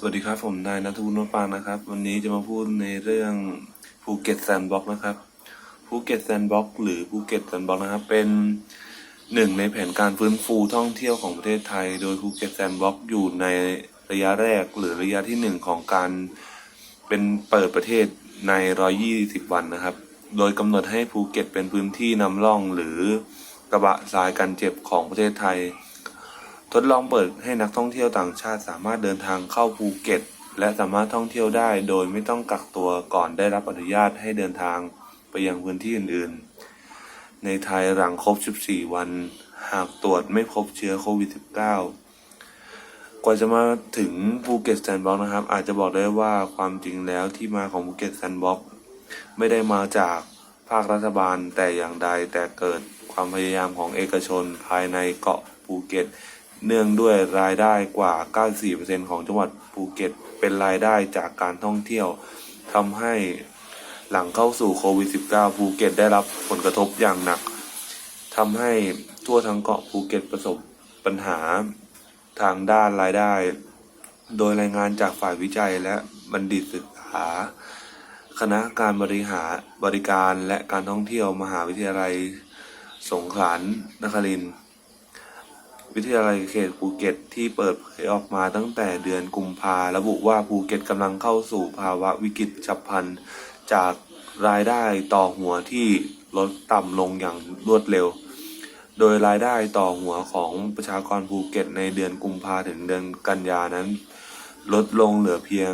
สวัสดีครับผมนายนัทวุฒินวปานนะครับ วันนี้จะมาพูดในเรื่องภูเก็ตแซนด์บ็อกนะครับภูเก็ตแซนด์บ็อกหรือภูเก็ตแซนด์บ็อกนะครับ เป็นหนึ่งในแผนการฟื้นฟูท่องเที่ยวของประเทศไทย โดยภูเก็ตแซนด์บ็อกอยู่ในระยะแรกหรือระยะที่หนึ่งของการเป็นเปิดประเทศใน 120 วันนะครับ โดยกำหนดให้ภูเก็ตเป็นพื้นที่นำร่องหรือกระบะทรายกันเจ็บของประเทศไทย ทดลองเปิดให้นักท่องเที่ยวต่างชาติสามารถเดินทางเข้าภูเก็ต และสามารถท่องเที่ยวได้โดยไม่ต้องกักตัวก่อนได้รับอนุญาตให้เดินทางไปยังพื้นที่อื่นๆ ในไทยหลังครบ 14 วัน หากตรวจไม่พบเชื้อโควิด -19 กว่าจะมาถึงภูเก็ตแซนด์บ็อกนะครับ อาจจะบอกได้ว่าความจริงแล้วที่มาของภูเก็ตแซนด์บ็อกไม่ได้มาจากภาครัฐบาลแต่อย่างใดแต่เกิดความพยายามของเอกชนภายในเกาะภูเก็ต เนื่องด้วยรายได้กว่า 94%ของจังหวัดภูเก็ต เป็นรายได้จากการท่องเที่ยวทำให้หลังเข้าสู่โควิด -19 ภูเก็ตได้รับผลกระทบอย่างหนักทำให้ทั่วทั้งเกาะภูเก็ตประสบปัญหาทางด้านรายได้ โดยรายงานจากฝ่ายวิจัยและบัณฑิตศึกษา คณะการบริหารบริการและการท่องเที่ยวมหาวิทยาลัยสงขลานครินทร์ วิทยาลัยเขตภูเก็ตที่เปิดเผยออกมาตั้งแต่เดือนกุมภาระบุว่าภูเก็ตกำลังเข้าสู่ภาวะวิกฤตฉับพลัน จากรายได้ต่อหัวที่ลดต่ำลงอย่างรวดเร็ว โดยรายได้ต่อหัวของประชากรภูเก็ตในเดือนกุมภาถึงเดือนกันยานั้น ลดลงเหลือเพียง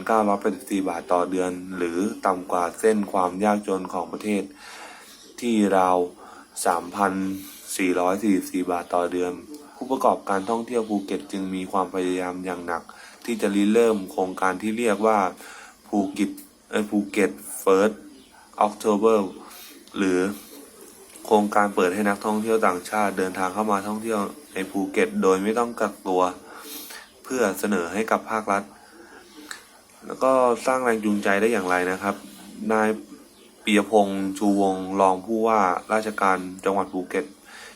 1,984 บาทต่อเดือน หรือต่ำกว่าเส้นความยากจนของประเทศที่ราว3,000 444 บาทต่อเดือน ผู้ประกอบการท่องเที่ยวภูเก็ตจึงมีความพยายามอย่างหนัก ที่จะริเริ่มโครงการที่เรียกว่าภูเก็ตเออภูเก็ต First October หรือโครงการเปิดให้นักท่องเที่ยวต่างชาติเดินทางเข้ามาท่องเที่ยวในภูเก็ต โดยไม่ต้องกักตัว เพื่อเสนอให้กับภาครัฐ แล้วก็สร้างแรงจูงใจได้อย่างไรนะครับ นายปียพงษ์ชูวงศ์รองผู้ว่าราชการจังหวัดภูเก็ต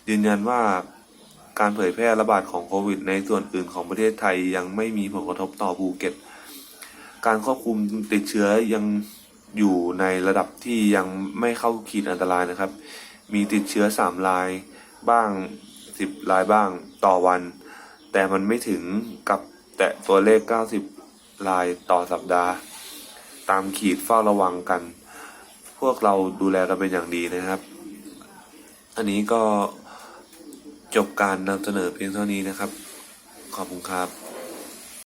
ยืนยันว่าการเผยแพร่ระบาดของโควิด ในส่วนอื่นของประเทศไทยยังไม่มีผลกระทบต่อภูเก็ต การควบคุมติดเชื้อยังอยู่ในระดับที่ยังไม่เข้าขีดอันตรายนะครับ มีติดเชื้อสามรายบ้างสิบรายบ้างต่อวัน แต่มันไม่ถึงกับแตะตัวเลข 90 รายต่อสัปดาห์ ตามขีดเฝ้าระวังกัน พวกเราดูแลกันเป็นอย่างดีนะครับ อันนี้ก็ จบการนำเสนอเพียงเท่านี้นะครับ ขอบคุณครับ